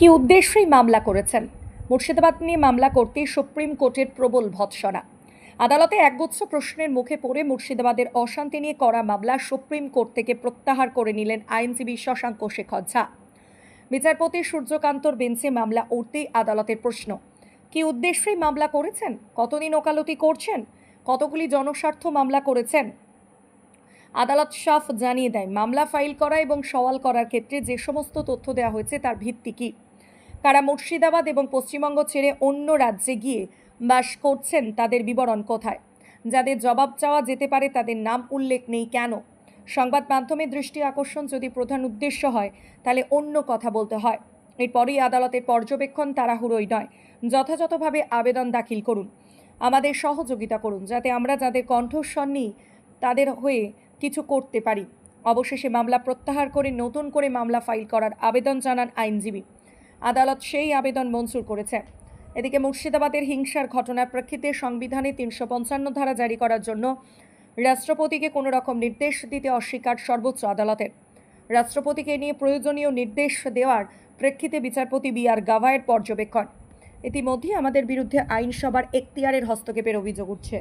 কি উদ্দেশ্যেই মামলা করেছেন? মুর্শিদাবাদ নিয়ে মামলা করতে সুপ্রিম কোর্টের প্রবল ভৎসনা। আদালতে একগুচ্ছ প্রশ্নের মুখে পড়ে মুর্শিদাবাদের অশান্তি নিয়ে করা মামলা সুপ্রিম কোর্ট থেকে প্রত্যাহার করে নিলেন আইনজীবী শশাঙ্ক শেখর ঝা। বিচারপতি সূর্যকান্তর বেঞ্চে মামলা উঠতেই আদালতের প্রশ্ন, কি উদ্দেশ্যেই মামলা করেছেন? কতদিন ওকালতি করছেন? কতগুলি জনস্বার্থ মামলা করেছেন? আদালত সাফ জানিয়ে দেয়, মামলা ফাইল করা এবং সওয়াল করার ক্ষেত্রে যে সমস্ত তথ্য দেওয়া হয়েছে তার ভিত্তি কী? কারা মুর্শিদাবাদ এবং পশ্চিমবঙ্গ ছেড়ে অন্য রাজ্যে গিয়ে বাস করছেন তাদের বিবরণ কোথায়? যাদের জবাব চাওয়া যেতে পারে তাদের নাম উল্লেখ নেই কেন? সংবাদ মাধ্যমের দৃষ্টি আকর্ষণ যদি প্রধান উদ্দেশ্য হয়, তাহলে অন্য কথা বলতে হয়। এরপরেই আদালতের পর্যবেক্ষণ তাড়াহুড়োই নয়। যথাযথভাবে আবেদন দাখিল করুন। আমাদের সহযোগিতা করুন, যাতে আমরা যাদের কণ্ঠস্বর নিই, তাদের হয়ে কিছু করতে পারি। অবশেষে মামলা প্রত্যাহার করে নতুন করে মামলা ফাইল করার আবেদন জানান আইনজীবী। আদালত সেই আবেদন মঞ্জুর করেছে। এদিকে মুর্শিদাবাদের হিংসার ঘটনার প্রেক্ষিতে সংবিধানে তিনশো পঞ্চান্ন ধারা জারি করার জন্য রাষ্ট্রপতিকে কোনো রকম নির্দেশ দিতে অস্বীকার সর্বোচ্চ আদালতের। রাষ্ট্রপতিকে নিয়ে প্রয়োজনীয় নির্দেশ দেওয়ার প্রেক্ষিতে বিচারপতি বি আর গাভায়ের পর্যবেক্ষণ। ইতিমধ্যে আমাদের বিরুদ্ধে আইনসভার এখতিয়ারের হস্তক্ষেপের অভিযোগ উঠছে।